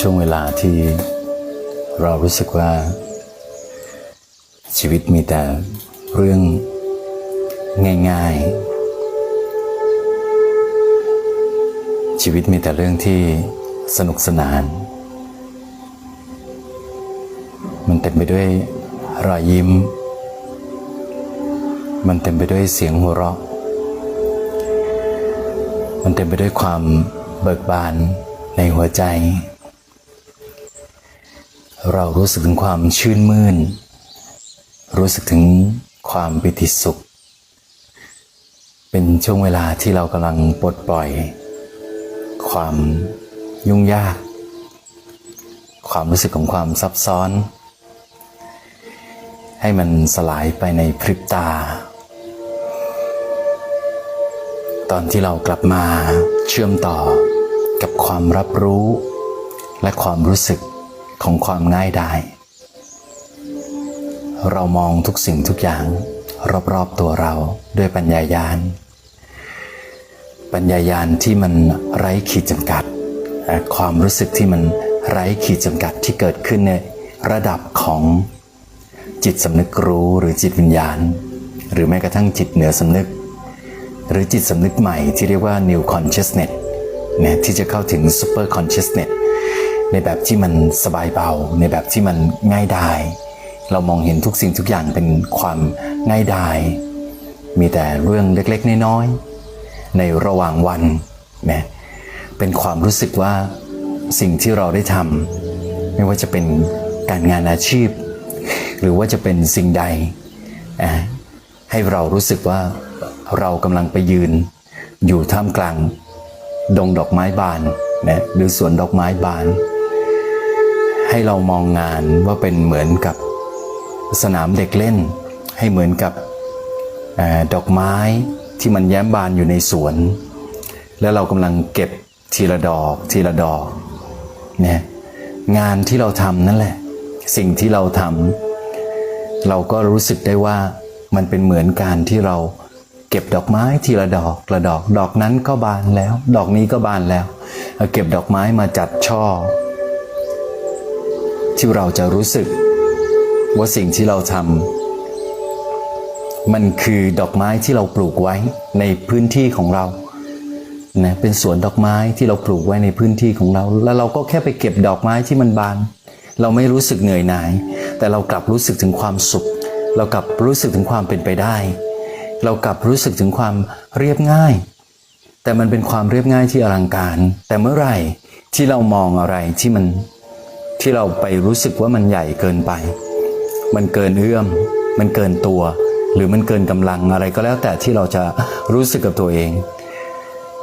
ช่วงเวลาที่เรารู้สึกว่า ชีวิตมีแต่เรื่องง่าย ๆ ชีวิตมีแต่เรื่องที่สนุกสนาน มันเต็มไปด้วยรอยยิ้ม มันเต็มไปด้วยเสียงหัวเราะ มันเต็มไปด้วยความเบิกบานในหัวใจ เรารู้สึกถึงความชื่นมื่น รู้สึกถึงความปิติสุข เป็นช่วงเวลาที่เรากำลังปลดปล่อย ความยุ่งยาก ความรู้สึกของความซับซ้อน ให้มันสลายไปในพริบตา ตอนที่เรากลับมาเชื่อมต่อกับความรับรู้และความรู้สึก ของความง่ายดาย เรามองทุกสิ่งทุกอย่าง รอบๆตัวเราด้วยปัญญายาณ ปัญญายาณที่มันไร้ขีดจำกัด ความรู้สึกที่มันไร้ขีดจำกัดที่เกิดขึ้นในระดับของจิตสำนึกรู้หรือจิตวิญญาณ หรือแม้กระทั่งจิตเหนือสำนึก หรือจิตสำนึกใหม่ที่เรียกว่า new consciousness นี่ยที่จะเข้าถึง super consciousness ในแบบที่มันสบายเบา ในแบบที่มันง่ายดาย เรามองเห็นทุกสิ่งทุกอย่างเป็นความง่ายดาย มีแต่เรื่องเล็กๆน้อยๆในระหว่างวันนะเป็นความรู้สึกว่าสิ่งที่เราได้ทำไม่ว่าจะเป็นการงานอาชีพ หรือว่าจะเป็นสิ่งใด ให้เรารู้สึกว่าเรากำลังไปยืน อยู่ท่ามกลาง ดงดอกไม้บานนะหรือสวนดอกไม้บาน ให้เรามองงานว่าเป็นเหมือนกับสนามเด็กเล่น ให้เหมือนกับอดอกไม้ที่มันแย้มบานอยู่ในสวน แล้วเรากำลังเก็บทีละดอกทีละดอกเนี่ยงานที่เราทำนั่นแหละ สิ่งที่เราทำเราก็รู้สึกได้ว่ามันเป็นเหมือนการที่เราเก็บดอกไม้ทีละดอกละดอก ดอกนั้นก็บานแล้ว ดอกนี้ก็บานแล้ว เก็บดอกไม้มาจัดช่อ ที่เราจะรู้สึก ว่าสิ่งที่เราทำมันคือดอกไม้ที่เราปลูกไว้ในพื้นที่ของเรานะเป็นสวนดอกไม้ที่เราปลูกไว้ในพื้นที่ของเรา แล้วเราก็แค่ไปเก็บดอกไม้ที่มันบาน เราไม่รู้สึกเหนื่อยหน่าย แต่เรากลับรู้สึกถึงความสุข เรากลับรู้สึกถึงความเป็นไปได้ เรากลับรู้สึกถึงความเรียบง่าย แต่มันเป็นความเรียบง่ายที่อลังการ แต่เมื่อไหร่ที่เรามองอะไรที่มัน ที่เราไปรู้สึกว่ามันใหญ่เกินไป มันเกินเอื้อม มันเกินตัว หรือมันเกินกำลังอะไรก็แล้วแต่ที่เราจะรู้สึกกับตัวเอง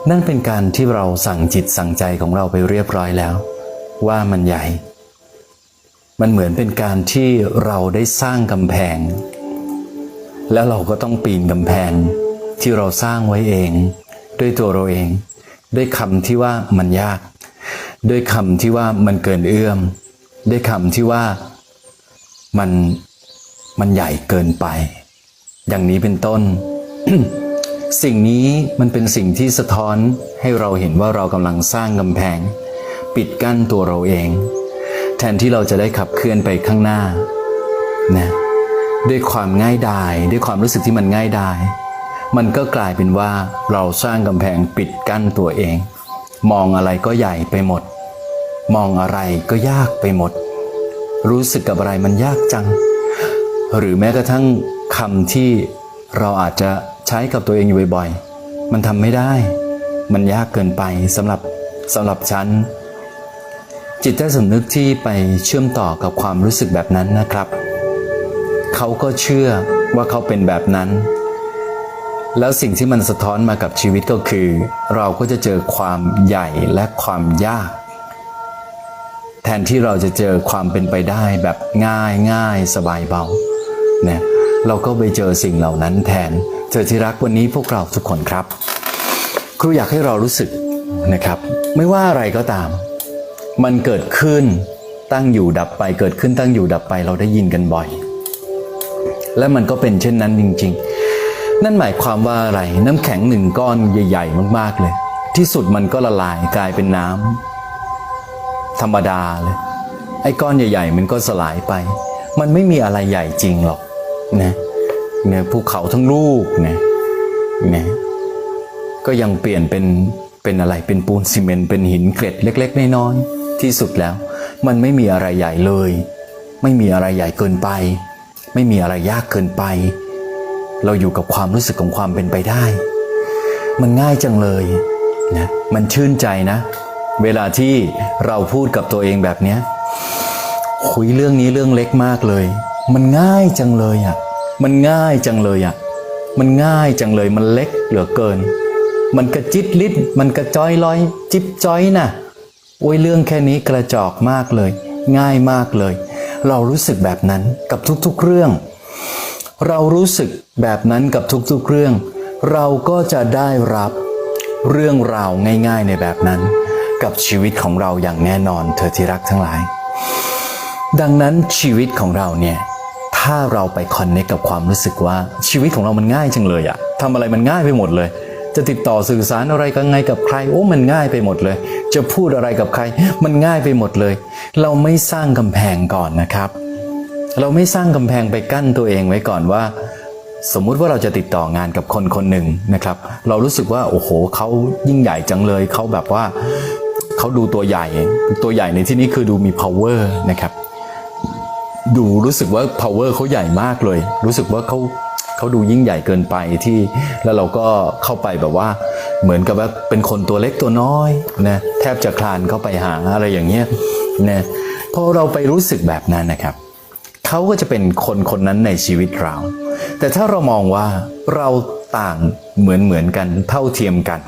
นั่นเป็นการที่เราสั่งจิตสั่งใจของเราไปเรียบร้อยแล้ว ว่ามันใหญ่ มันเหมือนเป็นการที่เราได้สร้างกำแพง แล้วเราก็ต้องปีนกำแพงที่เราสร้างไว้เอง ด้วยตัวเราเอง ด้วยคำที่ว่ามันยาก ด้วยคำที่ว่ามันเกินเอื้อม ด้วยคำที่ว่ามันมันใหญ่เกินไป อย่างนี้เป็นต้น สิ่งนี้มันเป็นสิ่งที่สะท้อนให้เราเห็นว่าเรากำลังสร้างกำแพง ปิดกั้นตัวเราเอง แทนที่เราจะได้ขับเคลื่อนไปข้างหน้านะด้วยความง่ายดาย ด้วยความรู้สึกที่มันง่ายดาย มันก็กลายเป็นว่าเราสร้างกำแพงปิดกั้นตัวเอง มองอะไรก็ใหญ่ไปหมด มองอะไรก็ยากไปหมด รู้สึกกับอะไรมันยากจัง หรือแม้กระทั่งคำที่เราอาจจะใช้กับตัวเองอยู่บ่อยๆ มันทำไม่ได้ มันยากเกินไปสำหรับสำหรับฉัน จิตใต้สำนึกที่ไปเชื่อมต่อกับความรู้สึกแบบนั้นนะครับ เขาก็เชื่อว่าเขาเป็นแบบนั้น แล้วสิ่งที่มันสะท้อนมากับชีวิตก็คือ เราก็จะเจอความใหญ่และความยาก แทนที่เราจะเจอความเป็นไปได้แบบง่ายง่ายสบายเบาเนี่ยเราก็ไปเจอสิ่งเหล่านั้นแทนเธอที่รักวันนี้พวกเราทุกคนครับ ครูอยากให้เรารู้สึกนะครับ ไม่ว่าอะไรก็ตาม มันเกิดขึ้นตั้งอยู่ดับไป เกิดขึ้นตั้งอยู่ดับไปเราได้ยินกันบ่อย และมันก็เป็นเช่นนั้นจริง ๆ นั่นหมายความว่าอะไรน้ำแข็งหนึ่งก้อนใหญ่ ๆ มากๆเลย ที่สุดมันก็ละลายกลายเป็นน้ำ ธรรมดาเลย ไอ้ก้อนใหญ่ ๆ มันก็สลายไป มันไม่มีอะไรใหญ่จริงหรอกนะเนี่ยภูเขาทั้งลูกนะนะก็ยังเปลี่ยนเป็นเป็นอะไรเป็นปูนซีเมนต์เป็นหินเกล็ดเล็ก ๆน้อยๆที่สุดแล้ว มันไม่มีอะไรใหญ่เลย ไม่มีอะไรใหญ่เกินไป ไม่มีอะไรยากเกินไป เราอยู่กับความรู้สึกของความเป็นไปได้ มันง่ายจังเลยนะมันชื่นใจนะ เวลาที่เราพูดกับตัวเองแบบเนี้ยคุยเรื่องนี้เรื่องเล็กมากเลย มันง่ายจังเลยอะ มันง่ายจังเลยอะ มันง่ายจังเลย มันเล็กเหลือเกิน มันกระจิตลิด มันกระจ้อยลอย จิบจ้อยน่ะโอ้ยเรื่องแค่นี้กระจอกมากเลย ง่ายมากเลย เรารู้สึกแบบนั้นกับทุกๆเรื่อง เรารู้สึกแบบนั้นกับทุกๆเรื่อง เราก็จะได้รับเรื่องราวง่าย ๆ ในแบบนั้น กับชีวิตของเราอย่างแน่นอนเธอที่รักทั้งหลาย ดังนั้นชีวิตของเราเนี่ยถ้าเราไปคอนเนคกับความรู้สึกว่าชีวิตของเรามันง่ายจังเลยอะทำอะไรมันง่ายไปหมดเลย จะติดต่อสื่อสารอะไรกันไงกับใครโอ้มันง่ายไปหมดเลย จะพูดอะไรกับใคร มันง่ายไปหมดเลย เราไม่สร้างกำแพงก่อนนะครับ เราไม่สร้างกำแพงไปกั้นตัวเองไว้ก่อนว่า สมมุติว่าเราจะติดต่องานกับคนคนหนึ่งนะครับ เรารู้สึกว่าโอ้โหเขายิ่งใหญ่จังเลยเขาแบบว่า เขาดูตัวใหญ่ ตัวใหญ่ในที่นี้คือดูมี power นะครับ ดูรู้สึกว่า power เขาใหญ่มากเลย รู้สึกว่าเขาเขาดูยิ่งใหญ่เกินไปที่ แล้วเราก็เข้าไปแบบว่า เหมือนกับว่าเป็นคนตัวเล็กตัวน้อยนะแทบจะคลานเข้าไปหาอะไรอย่างเงี้ยนะพอเราไปรู้สึกแบบนั้นนะครับเขาก็จะเป็นคนคนนั้นในชีวิตเรา แต่ถ้าเรามองว่าเราต่างเหมือนเหมือนกันเท่าเทียมกัน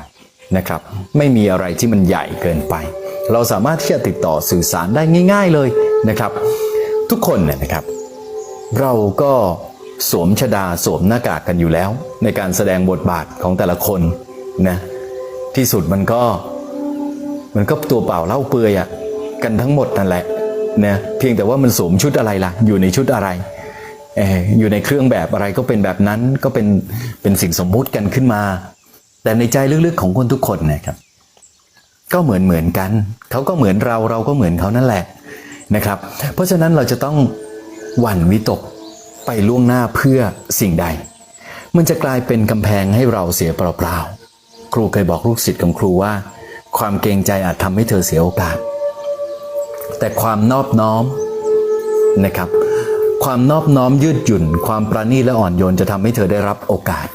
นะครับ ไม่มีอะไรที่มันใหญ่เกินไป เราสามารถที่จะติดต่อสื่อสารได้ง่าย ๆเลยนะครับ ทุกคนเนี่ยนะครับ เราก็สวมชดาสวมหน้ากากกันอยู่แล้ว ในการแสดงบทบาทของแต่ละคนนะที่สุดมันก็มันก็ตัวเปล่าเล่าเปลือยอะกันทั้งหมดนั่นแหละนะเพียงแต่ว่ามันสวมชุดอะไรล่ะ อยู่ในชุดอะไรอยู่ในเครื่องแบบอะไรก็เป็นแบบนั้นก็เป็นเป็นสิ่งสมมุติกันขึ้นมา แต่ในใจลึกๆของคนทุกคนนะครับ ก็เหมือนเหมือนกัน เขาก็เหมือนเราเราก็เหมือนเขานั่นแหละนะครับ เพราะฉะนั้นเราจะต้องหวั่นวิตกไปล่วงหน้าเพื่อสิ่งใด มันจะกลายเป็นกำแพงให้เราเสียเปล่าๆครูเคยบอกลูกศิษย์ของครูว่า ความเกรงใจอาจทำให้เธอเสียโอกาส แต่ความนอบน้อมนะครับ ความนอบน้อมยืดหยุ่น ความประณีตและอ่อนโยนจะทำให้เธอได้รับโอกาส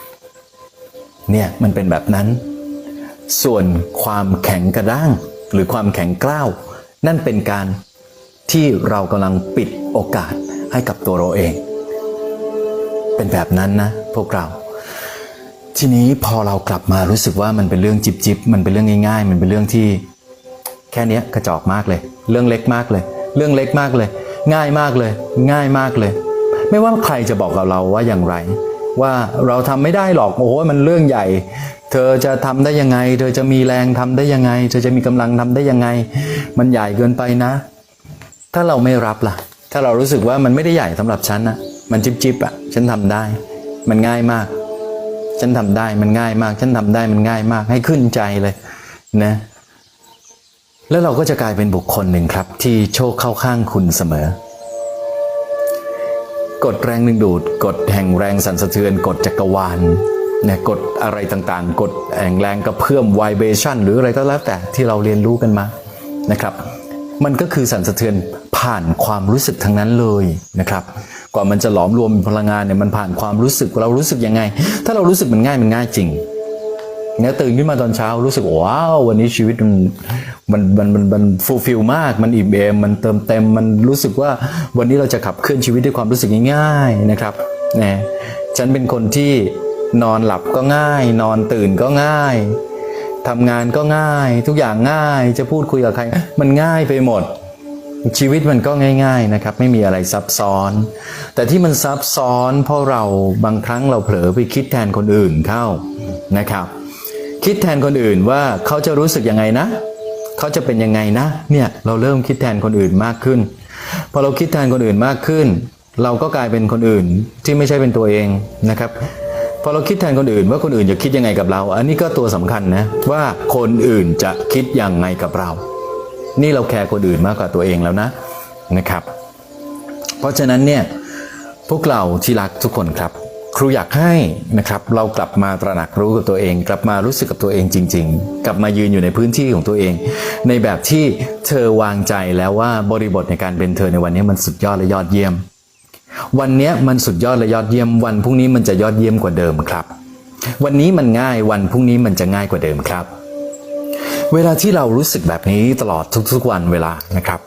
เนี่ยมันเป็นแบบนั้น ส่วนความแข็งกระด้าง หรือความแข็งกร้าว นั่นเป็นการที่เรากำลังปิดโอกาสให้กับตัวเราเอง เป็นแบบนั้นนะพวกเรา ทีนี้พอเรากลับมารู้สึกว่ามันเป็นเรื่องจิบจิบมันเป็นเรื่องง่าย ๆ มันเป็นเรื่องที่ แค่เนี้ยกระจอกมากเลย เรื่องเล็กมากเลย เรื่องเล็กมากเลย ง่ายมากเลย ง่ายมากเลย ไม่ว่าใครจะบอกกับเราว่าอย่างไร ว่าเราทำไม่ได้หรอกโอ้โหมันเรื่องใหญ่ เธอจะทำได้ยังไง เธอจะมีแรงทำได้ยังไง เธอจะมีกำลังทำได้ยังไง มันใหญ่เกินไปนะ ถ้าเราไม่รับล่ะ ถ้าเรารู้สึกว่ามันไม่ได้ใหญ่สำหรับฉันนะมันจิบจิบอะฉันทำได้ มันง่ายมาก ฉันทำได้มันง่ายมาก ฉันทำได้มันง่ายมาก ให้ขึ้นใจเลยนะแล้วเราก็จะกลายเป็นบุคคลหนึ่งครับ ที่โชคเข้าข้างคุณเสมอ กฎแรงดึงดูดกฎแห่งแรงสั่นสะเทือนกฎจักรวาลเนี่ยกฎอะไรต่างๆกฎแห่งแรงกระเพื่อมไวเบชันหรืออะไรก็แล้วแต่ที่เราเรียนรู้กันมานะครับ มันก็คือสั่นสะเทือนผ่านความรู้สึกทั้งนั้นเลยนะครับกว่ามันจะหลอมรวมเป็นพลังงานเนี่ยมันผ่านความรู้สึกเรารู้สึกยังไง ถ้าเรารู้สึกมันง่ายมันง่ายจริงเนี่ยตื่นขึ้นมาตอนเช้ารู้สึกว้าววันนี้ชีวิตมัน มันมันมันมันฟูลฟิลมาก มันอิ่มเอมมันเติมเต็ม มันรู้สึกว่าวันนี้เราจะขับเคลื่อนชีวิตด้วยความรู้สึกง่ายๆนะครับนะฉันเป็นคนที่นอนหลับก็ง่าย นอนตื่นก็ง่ายทำงานก็ง่าย ทุกอย่างง่ายจะพูดคุยกับใคร มันง่ายไปหมด ชีวิตมันก็ง่าย ๆนะครับ ไม่มีอะไรซับซ้อน แต่ที่มันซับซ้อนเพราะเราบางครั้งเราเผลอไปคิดแทนคนอื่นเข้านะครับ คิดแทนคนอื่นว่าเขาจะรู้สึกยังไงนะ เขาจะเป็นยังไงนะเนี่ยเราเริ่มคิดแทนคนอื่นมากขึ้น พอเราคิดแทนคนอื่นมากขึ้น เราก็กลายเป็นคนอื่นที่ไม่ใช่เป็นตัวเองนะครับพอเราคิดแทนคนอื่นว่าคนอื่นจะคิดยังไงกับเรา อันนี้ก็ตัวสำคัญนะว่าคนอื่นจะคิดยังไงกับเรา นี่เราแคร์คนอื่นมากกว่าตัวเองแล้วนะนะครับ เพราะฉะนั้นเนี่ยพวกเราที่รักทุกคนครับ ครูอยากให้นะครับเรากลับมาตระหนักรู้กับตัวเอง กลับมารู้สึกกับตัวเองจริง ๆ กลับมายืนอยู่ในพื้นที่ของตัวเอง ในแบบที่เธอวางใจแล้วว่าบริบทในการเป็นเธอในวันนี้มันสุดยอดและยอดเยี่ยม วันเนี้ยมันสุดยอดและยอดเยี่ยม วันพรุ่งนี้มันจะยอดเยี่ยมกว่าเดิมครับ วันนี้มันง่ายวันพรุ่งนี้มันจะง่ายกว่าเดิมครับ เวลาที่เรารู้สึกแบบนี้ตลอดทุกๆวันเวลานะครับ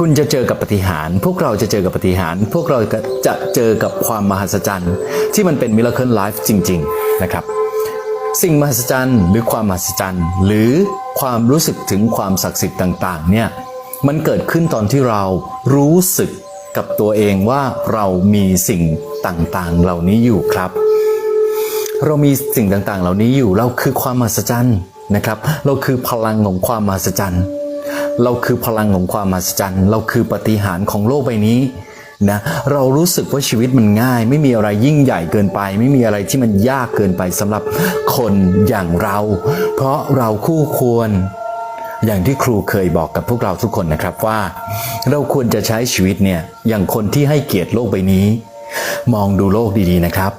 คุณจะเจอกับปฏิหาร พวกเราจะเจอกับปฏิหาร พวกเราจะเจอกับความมหัศจรรย์ ที่มันเป็นมิราเคิลไลฟ์จริง ๆ นะครับ สิ่งมหัศจรรย์หรือความมหัศจรรย์ หรือความรู้สึกถึงความศักดิ์สิทธิ์ต่าง ๆ เนี่ย มันเกิดขึ้นตอนที่เรารู้สึกกับตัวเองว่าเรามีสิ่งต่าง ๆ เหล่านี้อยู่ครับ เรามีสิ่งต่าง ๆ เหล่านี้อยู่ เราคือความมหัศจรรย์นะครับ เราคือพลังของความมหัศจรรย์ เราคือพลังของความมหัศจรรย์ เราคือปฏิหารของโลกใบนี้นะเรารู้สึกว่าชีวิตมันง่าย ไม่มีอะไรยิ่งใหญ่เกินไป ไม่มีอะไรที่มันยากเกินไปสำหรับคนอย่างเรา เพราะเราคู่ควรอย่างที่ครูเคยบอกกับพวกเราทุกคนนะครับว่า เราควรจะใช้ชีวิตเนี่ยอย่างคนที่ให้เกียรติโลกใบนี้ มองดูโลกดีๆนะครับ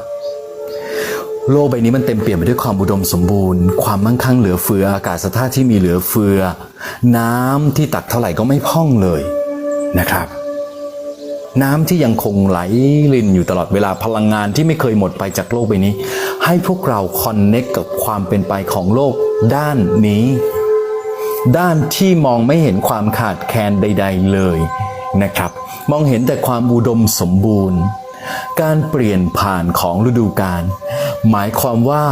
โลกใบนี้มันเต็มเปี่ยมไปด้วยความอุดมสมบูรณ์ ความมั่งคั่งเหลือเฟือ อากาศธาตุที่มีเหลือเฟือ น้ำที่ตักเท่าไหร่ก็ไม่พ่องเลยนะครับ น้ำที่ยังคงไหลลินอยู่ตลอดเวลาพลังงานที่ไม่เคยหมดไปจากโลกใบนี้ ให้พวกเราคอนเน็กกับความเป็นไปของโลกด้านนี้ ด้านที่มองไม่เห็นความขาดแคลนใด ๆ เลยนะครับ มองเห็นแต่ความอุดมสมบูรณ์ การเปลี่ยนผ่านของฤดูกาล หมายความว่า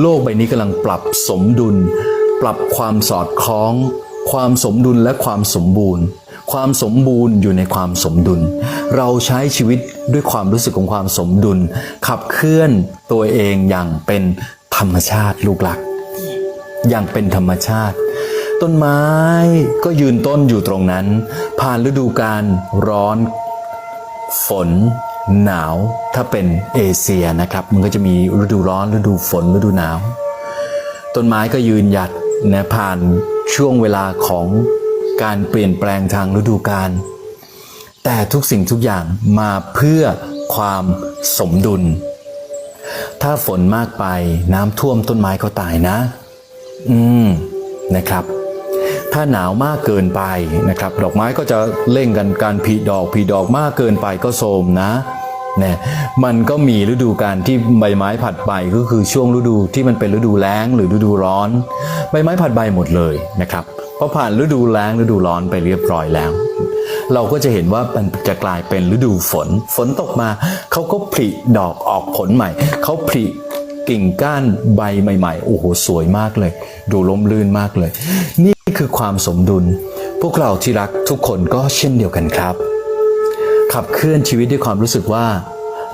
โลกใบนี้กำลังปรับสมดุล ปรับความสอดคล้อง ความสมดุลและความสมบูรณ์ ความสมบูรณ์อยู่ในความสมดุล เราใช้ชีวิตด้วยความรู้สึกของความสมดุล ขับเคลื่อนตัวเองอย่างเป็นธรรมชาติลูกหลัก อย่างเป็นธรรมชาติ ต้นไม้ก็ยืนต้นอยู่ตรงนั้น ผ่านฤดูกาลร้อน ฝน หนาวถ้าเป็นเอเชียนะครับ มันก็จะมีฤดูร้อนฤดูฝนฤดูหนาว ต้นไม้ก็ยืนหยัดนะผ่านช่วงเวลาของการเปลี่ยนแปลงทางฤดูกาลแต่ทุกสิ่งทุกอย่างมาเพื่อความสมดุล ถ้าฝนมากไปน้ำท่วมต้นไม้ก็ตายนะ อืมนะครับ ถ้าหนาวมากเกินไปนะครับ ดอกไม้ก็จะเร่งกันการผลิดอกผลิดอกมากเกินไปก็โทรมนะ นี่ยมันก็มีฤดูการที่ใบไม้ผัดใบก็คือช่วงฤดูที่มันเป็นฤดูแล้งหรือฤดูร้อน ใบไม้ผัดใบหมดเลยนะครับพอผ่านฤดูแล้งฤดูร้อนไปเรียบร้อยแล้ว เราก็จะเห็นว่ามันจะกลายเป็นฤดูฝน ฝนตกมาเขาก็ผลิดอกออกผลใหม่เขาผลิกิ่งก้านใบใหม่ ๆ โอ้โห สวยมากเลย ดูล้มลื่นมากเลย นี่คือความสมดุล พวกเราที่รักทุกคนก็เช่นเดียวกันครับ ขับเคลื่อนชีวิตด้วยความรู้สึกว่า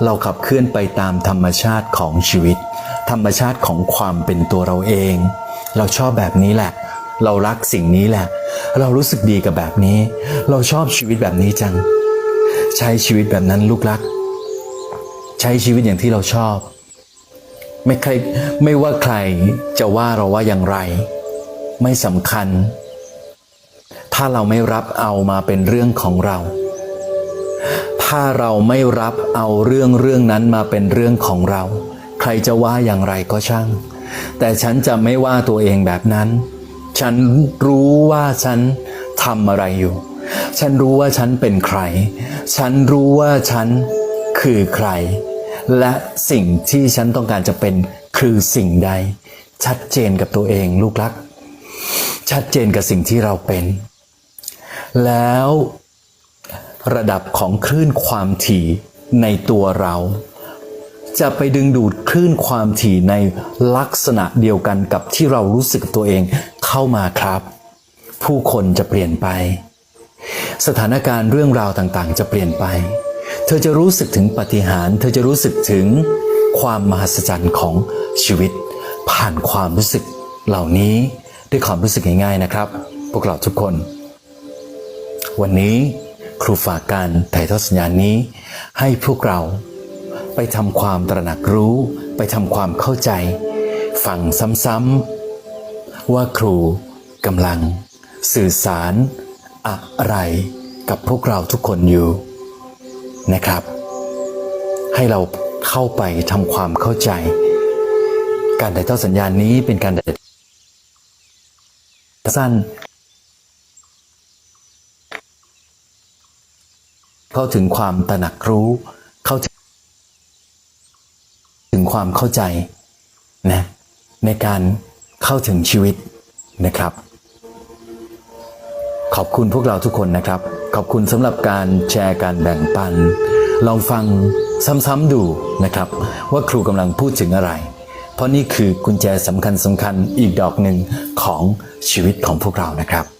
เราขับเคลื่อนไปตามธรรมชาติของชีวิต ธรรมชาติของความเป็นตัวเราเอง เราชอบแบบนี้แหละ เรารักสิ่งนี้แหละ เรารู้สึกดีกับแบบนี้ เราชอบชีวิตแบบนี้จัง ใช้ชีวิตแบบนั้นลูกรัก ใช้ชีวิตอย่างที่เราชอบ ไม่ใครไม่ว่าใครจะว่าเราว่าอย่างไร ไม่สำคัญ ถ้าเราไม่รับเอามาเป็นเรื่องของเรา ถ้าเราไม่รับเอาเรื่องเรื่องนั้นมาเป็นเรื่องของเรา ใครจะว่าอย่างไรก็ช่าง แต่ฉันจะไม่ว่าตัวเองแบบนั้น ฉันรู้ว่าฉันทำอะไรอยู่ ฉันรู้ว่าฉันเป็นใคร ฉันรู้ว่าฉันคือใคร และสิ่งที่ฉันต้องการจะเป็นคือสิ่งใด ชัดเจนกับตัวเองลูกรัก ชัดเจนกับสิ่งที่เราเป็น แล้ว ระดับของคลื่นความถี่ในตัวเรา จะไปดึงดูดคลื่นความถี่ในลักษณะเดียวกันกับที่เรารู้สึกตัวเองเข้ามาครับ ผู้คนจะเปลี่ยนไป สถานการณ์เรื่องราวต่างๆ จะเปลี่ยนไป เธอจะรู้สึกถึงปฏิหาร เธอจะรู้สึกถึงความมหัศจรรย์ของชีวิต ผ่านความรู้สึกเหล่านี้ด้วยความรู้สึกง่ายๆนะครับ พวกเราทุกคน วันนี้ ครูฝากการถ่ายทอดสัญญาณนี้ ให้พวกเราไปทำความตระหนักรู้ ไปทำความเข้าใจ ฟังซ้ำๆว่าครูกำลัง สื่อสาร อะไรกับพวกเราทุกคนอยู่นะครับ ให้เราเข้าไปทำความเข้าใจ การถ่ายทอดสัญญาณนี้เป็นการสั้น เข้าถึงความตระหนักรู้ เข้าถึงความเข้าใจนะในการเข้าถึงชีวิตนะครับ ขอบคุณพวกเราทุกคนนะครับ ขอบคุณสำหรับการแชร์การแบ่งปัน ลองฟังซ้ำๆดูนะครับ ว่าครูกำลังพูดถึงอะไร เพราะนี่คือกุญแจสำคัญสำคัญอีกดอกหนึ่งของชีวิตของพวกเรานะครับ